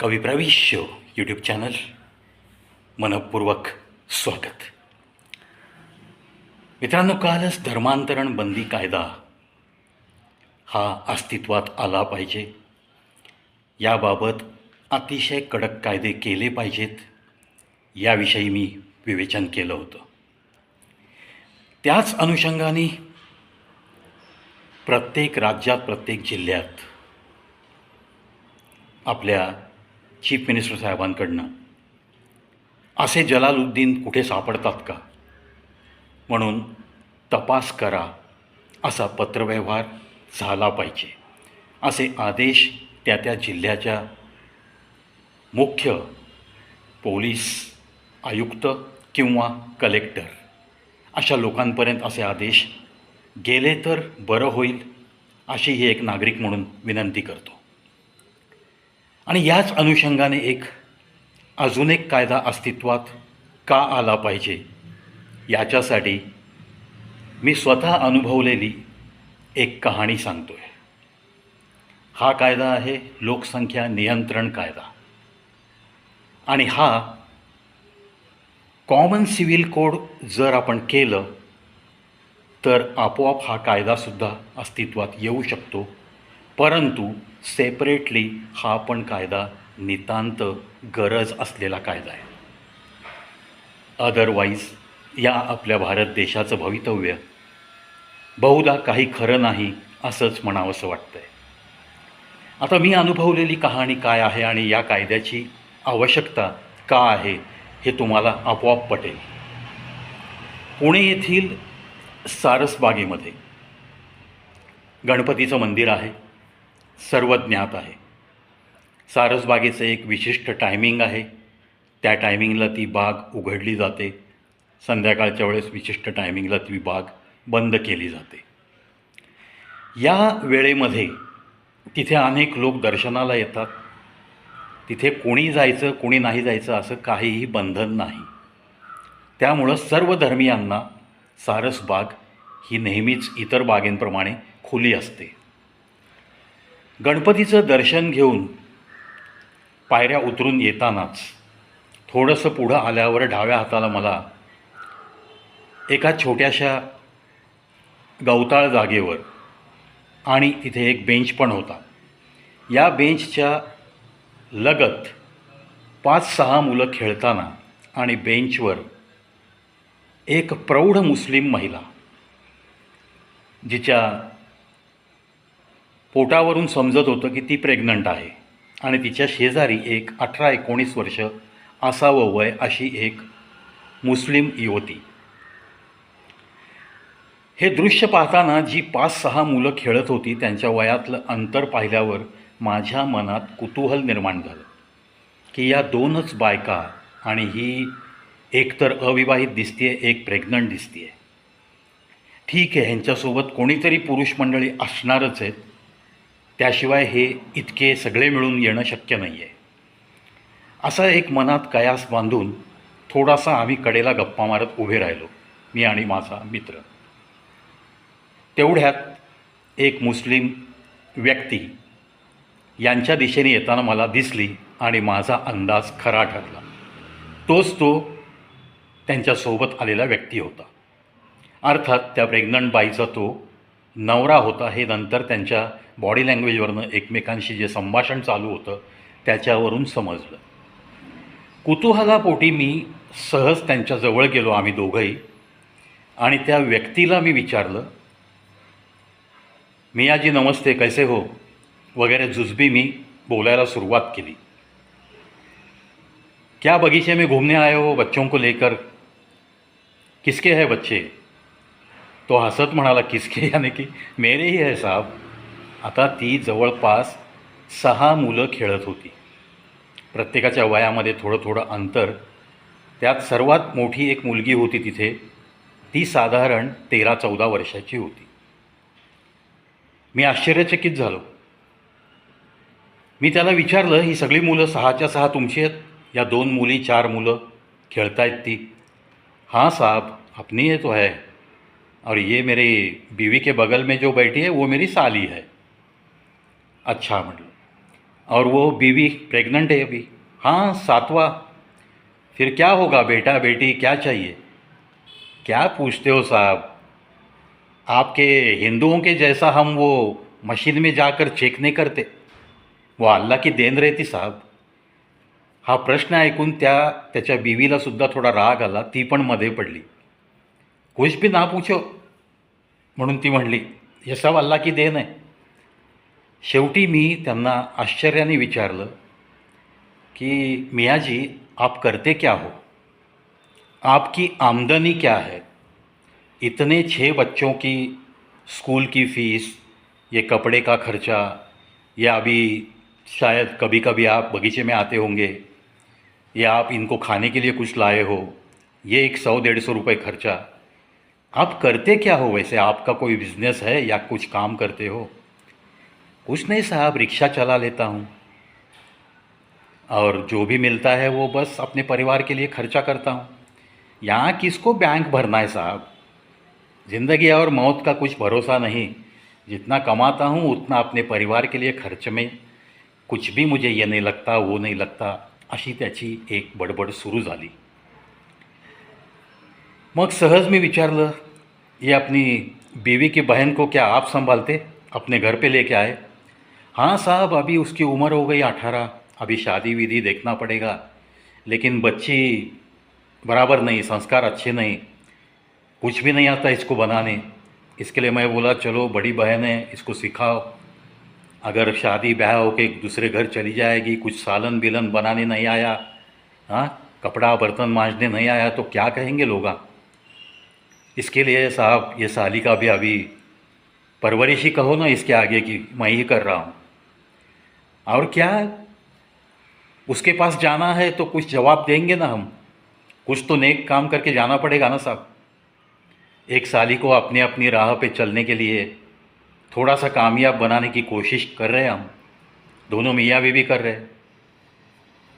कवी YouTube channel मनपूर्वक स्वागत. मित्रांनो कालच धर्मांतरण बंदी कायदा हा अस्तित्वात आला पाहिजे. याबाबत अतिशय कडक कायदे केले पाहिजेत. याविषयी मी विवेचन केलं होतं. त्याच अनुषंगाने प्रत्येक राज्यात प्रत्येक जिल्ह्यात आपल्या चीफ मिनिस्टर साहेबांकडनं. असे जलालुद्दीन कुठे सापडतात का? म्हणून तपास करा असा पत्रव्यवहार झाला पाहिजे असे आदेश त्या त्या जिल्ह्याच्या मुख्य पोलीस आयुक्त किंवा कलेक्टर अशा लोकांपर्यंत असे आदेश गेले तर बरं होईल अशी ही एक नागरिक म्हणून विनंती करतो. आणि याच अनुषंगाने एक अजून एक कायदा अस्तित्वात का आला पाहिजे? याच्यासाठी मी स्वतः अनुभवलेली एक कहाणी सांगतो आहे हा कायदा आहे लोकसंख्या नियंत्रण कायदा. आणि हा कॉमन सिव्हिल कोड जर आपण केलं तर आपोआप हा कायदासुद्धा अस्तित्वात येऊ शकतो. परंतु सेपरेटली हा पण कायदा नितांत गरज असलेला कायदा आहे. अदरवाईज या आपल्या भारत देशाचं भवितव्य बहुधा काही खरं नाही असंच म्हणावंसं वाटतं आहे आता मी अनुभवलेली कहाणी काय आहे आणि या कायद्याची आवश्यकता का आहे हे तुम्हाला आपोआप पटेल. पुणे येथील सारसबागेमध्ये गणपतीचं मंदिर आहे. सर्व ज्ञात आहे. सारसबागेचं एक विशिष्ट टायमिंग आहे. त्या टायमिंगला ती बाग उघडली जाते. संध्याकाळच्या वेळेस विशिष्ट टायमिंगला ती बाग बंद केली जाते. या वेळेमध्ये तिथे अनेक लोक दर्शनाला येतात. तिथे कोणी जायचं कोणी नाही जायचं असं काहीही बंधन नाही. त्यामुळं सर्व धर्मियांना सारसबाग ही नेहमीच इतर बागेंप्रमाणे खुली असते. गणपतीचं दर्शन घेऊन पायऱ्या उतरून येतानाच थोडंसं पुढं आल्यावर डाव्या हाताला मला एका छोट्याशा गवताळ जागेवर आणि इथे एक बेंच पण होता. या बेंचच्या लगत पाच सहा मुलं खेळताना आणि बेंचवर एक प्रौढ मुस्लिम महिला जिच्या पोटावरून समजत होतं की ती प्रेग्नंट आहे. आणि तिच्या शेजारी एक अठरा एकोणीस वर्ष असावं वय अशी एक मुस्लिम युवती. हे दृश्य पाहताना जी पाच सहा मुलं खेळत होती त्यांच्या वयातलं अंतर पाहिल्यावर माझ्या मनात कुतूहल निर्माण झालं. की या दोनच बायका आणि ही एकतर अविवाहित दिसतीये एक प्रेग्नंट दिसतीये. ठीक आहे ह्यांच्यासोबत कोणीतरी पुरुष मंडळी असणारच आहेत त्याशिवाय हे इतके सगळे मिळून येणं शक्य नाही आहे असा एक मनात कयास बांधून थोडासा आम्ही कडेला गप्पा मारत उभे राहिलो मी आणि माझा मित्र. तेवढ्यात एक मुस्लिम व्यक्ती यांच्या दिशेने येताना मला दिसली आणि माझा अंदाज खरा ठरला. तोच तो त्यांच्यासोबत आलेला व्यक्ती होता. अर्थात त्या प्रेग्नंट बाईचा तो नवरा होता हे नंतर त्यांच्या बॉडी लँग्वेजवरनं एकमेकांशी जे संभाषण चालू होतं त्याच्यावरून समजलं. कुतूहलापोटी मी सहज त्यांच्याजवळ गेलो आम्ही दोघंही. आणि त्या व्यक्तीला मी विचारलं मियाजी नमस्ते कैसे हो? वगैरे जुजबी मी बोलायला सुरुवात केली. क्या बगीचे में घूमने आए हो बच्चों को लेकर? किसके है बच्चे? तो हसत म्हणाला किसके याने की मेरेही आहे साहेब. आता ती जवळपास सहा मुलं खेळत होती. प्रत्येकाच्या वयामध्ये थोडं थोडं अंतर. त्यात सर्वात मोठी एक मुलगी होती तिथे. ती साधारण तेरा चौदा वर्षाची होती. मी आश्चर्यचकित झालो. मी त्याला विचारलं ही सगळी मुलं सहाच्या सहा तुमची आहेत? या दोन मुली चार मुलं खेळतायत ती? हां साहेब अपनी येतो तो और ये मेरी बीवी के बगल में जो बैठी है, वो मेरी साली है। अच्छा म्हटलं और वो बीवी प्रेग्नेंट है अभी। हाँ सातवा। फिर क्या होगा, बेटा, बेटी, क्या चाहिए? क्या पूछते हो साहब? आपके हिंदुओं के जैसा हम वो मशीन में जाकर चेक नहीं करते। वो अल्लाह की देन रहती साहब। हा, प्रश्न ऐकून त्या त्याच्या बीवीला सुद्धा थोडा राग आला ती पण मध्ये पडली कुछ भी ना पूछो. म्हणून ती म्हणली हे सब अल्लाह की देन आहे. शेवटी मी त्यांना आश्चर्याने विचारलं कि मियाँ जी आप करते क्या हो? आपकी आमदनी क्या है? इतने छः बच्चों की स्कूल की फ़ीस, ये कपड़े का खर्चा, या अभी शायद कभी कभी आप बगीचे में आते होंगे, या आप इनको खाने के लिए कुछ लाए हो, ये एक सौ डेढ़ सौ रुपये खर्चा आप करते क्या हो वैसे? आपका कोई बिज़नेस है या कुछ काम करते हो? कुछ नहीं साहब, रिक्शा चला लेता हूँ। और जो भी मिलता है वो बस अपने परिवार के लिए खर्चा करता हूँ। यहाँ किसको बैंक भरना है साहब? ज़िंदगी और मौत का कुछ भरोसा नहीं। जितना कमाता हूँ, उतना अपने परिवार के लिए खर्च में। कुछ भी मुझे ये नहीं लगता, वो नहीं लगता। अशी त्याची एक बडबड सुरू झाली मग सहज मी विचारलं ये अपनी बीवी की बहन को क्या आप संभालते? अपने घर पे लेके आए? हाँ साहब, अभी उसकी उम्र हो गई अठारह, अभी शादी विधि देखना पड़ेगा। लेकिन बच्ची बराबर नहीं, संस्कार अच्छे नहीं, कुछ भी नहीं आता इसको बनाने। इसके लिए मैं बोला, चलो, बड़ी बहन है, इसको सिखाओ। अगर शादी ब्याह होके एक दूसरे घर चली जाएगी, कुछ सालन बिलन बनाने नहीं आया हाँ कपड़ा बर्तन मांजने नहीं आया तो क्या कहेंगे लोग इसके लिए साहब, ये साली का भी अभी परवरिश ही कहो ना इसके आगे की मैं ही कर रहा हूँ। और क्या? उसके पास जाना है तो कुछ जवाब देंगे ना हम। कुछ तो नेक काम करके जाना पड़ेगा ना साहब। एक साली को अपनी अपनी राह पे चलने के लिए थोड़ा सा कामयाब बनाने की कोशिश कर रहे हैं हम। दोनों मियाँ बीवी कर रहे हैं।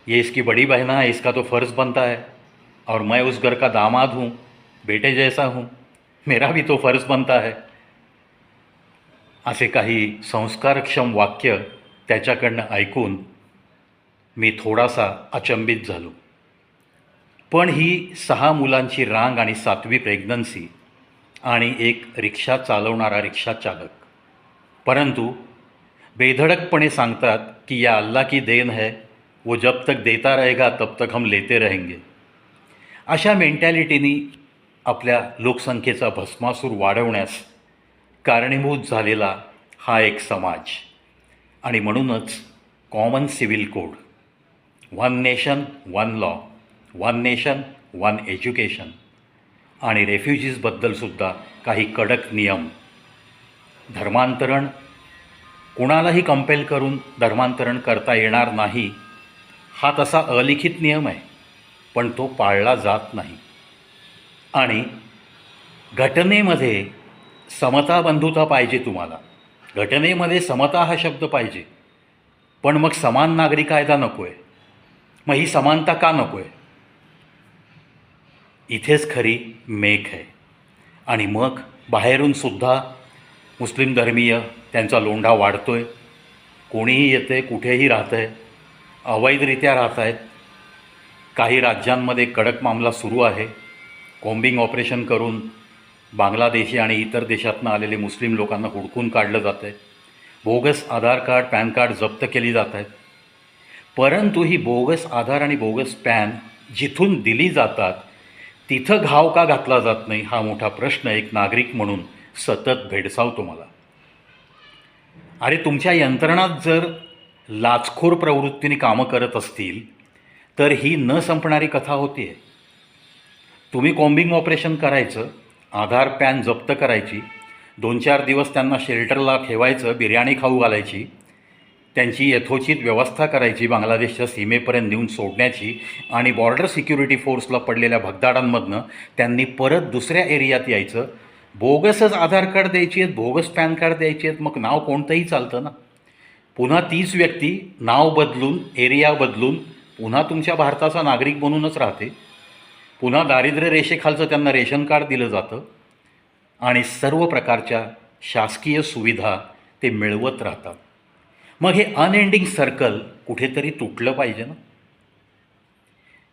ये इसकी बड़ी बहना है, इसका तो फ़र्ज़ बनता है। और मैं उस घर का दामाद हूँ। बेटे जैसा हूँ मेरा भी तो फर्ज बनता है। असे काही संस्कारक्षम वाक्य त्याच्याकडनं ऐकून मी थोडासा अचंबित झालो. पण ही सहा मुलांची रांग आणि सातवी प्रेग्नन्सी आणि एक रिक्षा चालवणारा रिक्षा चालक. परंतु बेधड़कपणे सांगतात की या अल्ला की देन है वो जब तक देता रहेगा तब तक हम लेते रहेंगे. अशा मेंटॅलिटीनी आपल्या लोकसंख्येचा भस्मासूर वाढवण्यास कारणीभूत झालेला हा एक समाज. आणि म्हणूनच common civil code one nation one law one nation one education आणि रेफ्युजीजबद्दलसुद्धा काही कडक नियम. धर्मांतरण कुणालाही कंपेल करून धर्मांतरण करता येणार नाही हा तसा अलिखित नियम आहे पण तो पाळला जात नाही. आणि घटनेमध्ये समता बंधुता पाहिजे तुम्हाला. घटनेमध्ये समता हा शब्द पाहिजे. पण मग समान नागरी कायदा नको आहे मग ही समानता का नको आहे इथेच खरी मेघ आहे. आणि मग बाहेरून सुद्धा मुस्लिम धर्मीय त्यांचा लोंढा वाढतो आहे कोणीही येतं आहे कुठेही राहतं आहे अवैधरित्या राहत आहेत. काही राज्यांमध्ये कडक मामला सुरू आहे. कॉम्बिंग ऑपरेशन करून बांगलादेशी आणि इतर देशातनं आलेले मुस्लिम लोकांना हुडकून काढलं जातं आहे bogus Aadhaar card pan card जप्त केली जात आहेत परंतु ही बोगस आधार आणि बोगस पॅन जिथून दिली जातात तिथं घाव का घातला जात नाही हा मोठा प्रश्न एक नागरिक म्हणून सतत भेडसावतो मला अरे तुमच्या यंत्रणात जर लाचखोर प्रवृत्तीने कामं करत असतील तर ही न संपणारी कथा होती आहे तुम्ही कॉम्बिंग ऑपरेशन करायचं आधार पॅन जप्त करायची दोन चार दिवस त्यांना शेल्टरला ठेवायचं बिर्याणी खाऊ घालायची त्यांची यथोचित व्यवस्था करायची बांगलादेशच्या सीमेपर्यंत नेऊन सोडण्याची आणि बॉर्डर सिक्युरिटी फोर्सला पडलेल्या भगदाडांमधनं त्यांनी परत दुसऱ्या एरियात यायचं. बोगसच आधार कार्ड द्यायची आहेत बोगस पॅन कार्ड द्यायची आहेत मग नाव कोणतंही चालतं ना. पुन्हा तीच व्यक्ती नाव बदलून एरिया बदलून पुन्हा तुमच्या भारताचा नागरिक बनूनच राहते. पुन्हा दारिद्र्य रेषेखालचं त्यांना रेशन कार्ड दिलं जातं आणि सर्व प्रकारच्या शासकीय सुविधा ते मिळवत राहतात. मग हे अनएंडिंग सर्कल कुठेतरी तुटलं पाहिजे ना?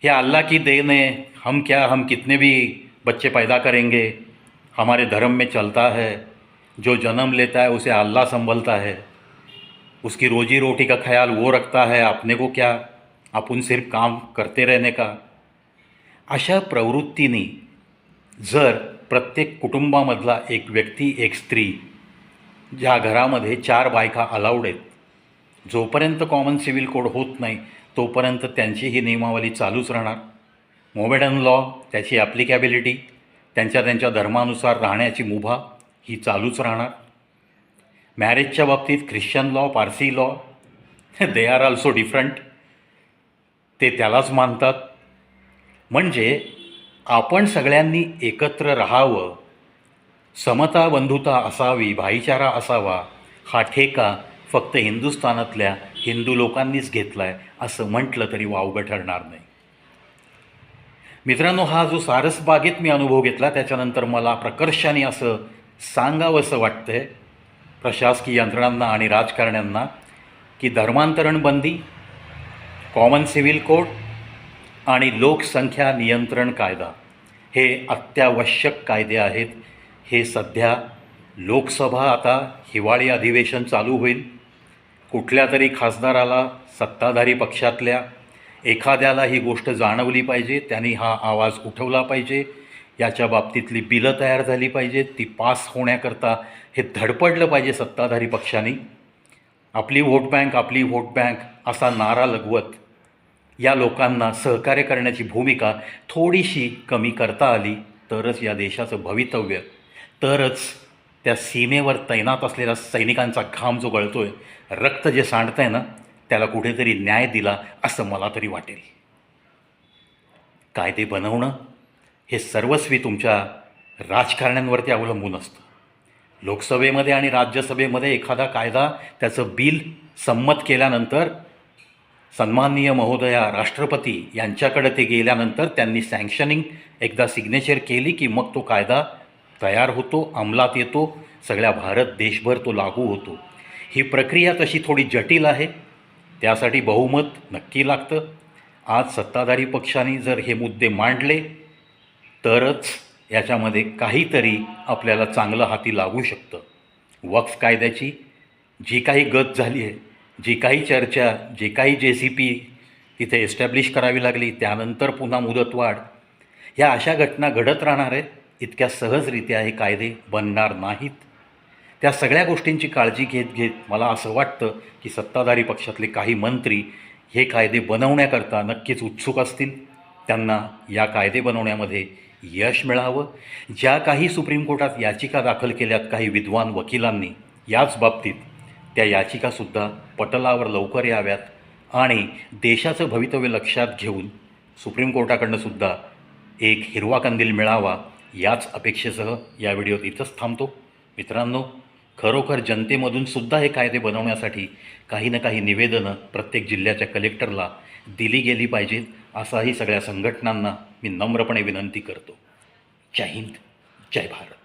हे अल्लाह की देने हम क्या हम कितने भी बच्चे पैदा करेंगे हमारे धर्म में चलता है जो जन्म लेता है उसे अल्लाह संभलता है उसकी रोजी रोटी का ख्याल वो रखता है अपने को क्या? अपन सिर्फ काम करते रहने का अशा प्रवृत्तीने जर प्रत्येक कुटुंबामधला एक व्यक्ती एक स्त्री ज्या घरामध्ये चार बायका अलाउड आहेत जोपर्यंत कॉमन सिव्हिल कोड होत नाही तोपर्यंत त्यांची ही नियमावली चालूच राहणार. मोमेडन लॉ त्याची ॲप्लिकॅबिलिटी त्यांच्या त्यांच्या धर्मानुसार राहण्याची मुभा ही चालूच राहणार. मॅरेजच्या बाबतीत Christian law Parsi law they are also different ते त्यालाच मानतात. म्हणजे आपण सगळ्यांनी एकत्र राहावं. समता बंधुता असावी भाईचारा असावा हा ठेका फक्त हिंदुस्थानातल्या हिंदू लोकांनीच घेतला आहे असं म्हटलं तरी वावगं ठरणार नाही. मित्रांनो हा जो सारसबागेत मी अनुभव घेतला त्याच्यानंतर मला प्रकर्षाने असं सांगावंसं वाटतंय प्रशासकीय यंत्रणांना आणि राजकारण्यांना की धर्मांतरण बंदी कॉमन सिव्हिल कोड आणि लोकसंख्या नियंत्रण कायदा. हे अत्यावश्यक कायदे आहेत. हे सध्या लोकसभा आता हिवाळी अधिवेशन चालू होईल. कुठल्या तरी खासदाराला सत्ताधारी पक्षातल्या एखाद्याला ही गोष्ट जाणवली पाहिजे त्यांनी हा आवाज उठवला पाहिजे. याच्या बाबतीतली बिलं तयार झाली पाहिजेत. ती पास होण्याकरता हे धडपडलं पाहिजे सत्ताधारी पक्षांनी. आपली व्होट बँक आपली व्होट बँक असा नारा लगवत या लोकांना सहकार्य करण्याची भूमिका थोडीशी कमी करता आली तरच या देशाचं भवितव्य. तरच त्या सीमेवर तैनात असलेल्या सैनिकांचा घाम जो गळतो आहे रक्त जे सांडतंय ना त्याला कुठेतरी न्याय दिला असं मला तरी वाटेल. कायदे बनवणं? हे सर्वस्वी तुमच्या राजकारण्यांवरती अवलंबून असतं. लोकसभेमध्ये आणि राज्यसभेमध्ये एखादा कायदा त्याचं बिल संमत केल्यानंतर सन्माननीय महोदया राष्ट्रपती यांच्याकडे ते गेल्यानंतर त्यांनी सँक्शनिंग एकदा सिग्नेचर केली की मग तो कायदा तयार होतो अंमलात येतो सगळ्या भारत देशभर तो लागू होतो. ही प्रक्रिया तशी थोडी जटिल आहे त्यासाठी बहुमत नक्की लागतं. आज सत्ताधारी पक्षाने जर हे मुद्दे मांडले तरच याच्यामध्ये काहीतरी आपल्याला चांगलं हाती लागू शकतं. वक्फ कायद्याची जी काही गत झाली आहे जी काही चर्चा जे काही जे सी पी तिथे एस्टॅब्लिश करावी लागली त्यानंतर पुन्हा मुदतवाढ. ह्या अशा घटना घडत राहणार आहेत इतक्या सहजरित्या हे कायदे बनणार नाहीत. त्या सगळ्या गोष्टींची काळजी घेत घेत मला असं वाटतं की सत्ताधारी पक्षातले काही मंत्री हे कायदे बनवण्याकरता नक्कीच उत्सुक असतील. त्यांना या कायदे बनवण्यामध्ये यश मिळावं. ज्या काही सुप्रीम कोर्टात याचिका दाखल केल्यात काही विद्वान वकिलांनी याच बाबतीत त्या याचिकासुद्धा पटलावर लवकर याव्यात आणि देशाचं भवितव्य लक्षात घेऊन सुप्रीम कोर्टाकडनं सुद्धा एक हिरवा कंदील मिळावा याच अपेक्षेसह या व्हिडिओत इथंच थांबतो. मित्रांनो खरोखर जनतेमधून सुद्धा हे कायदे बनवण्यासाठी काही ना काही निवेदनं प्रत्येक जिल्ह्याच्या कलेक्टरला दिली गेली पाहिजेत असाही सगळ्या संघटनांना मी नम्रपणे विनंती करतो. जय हिंद जय भारत.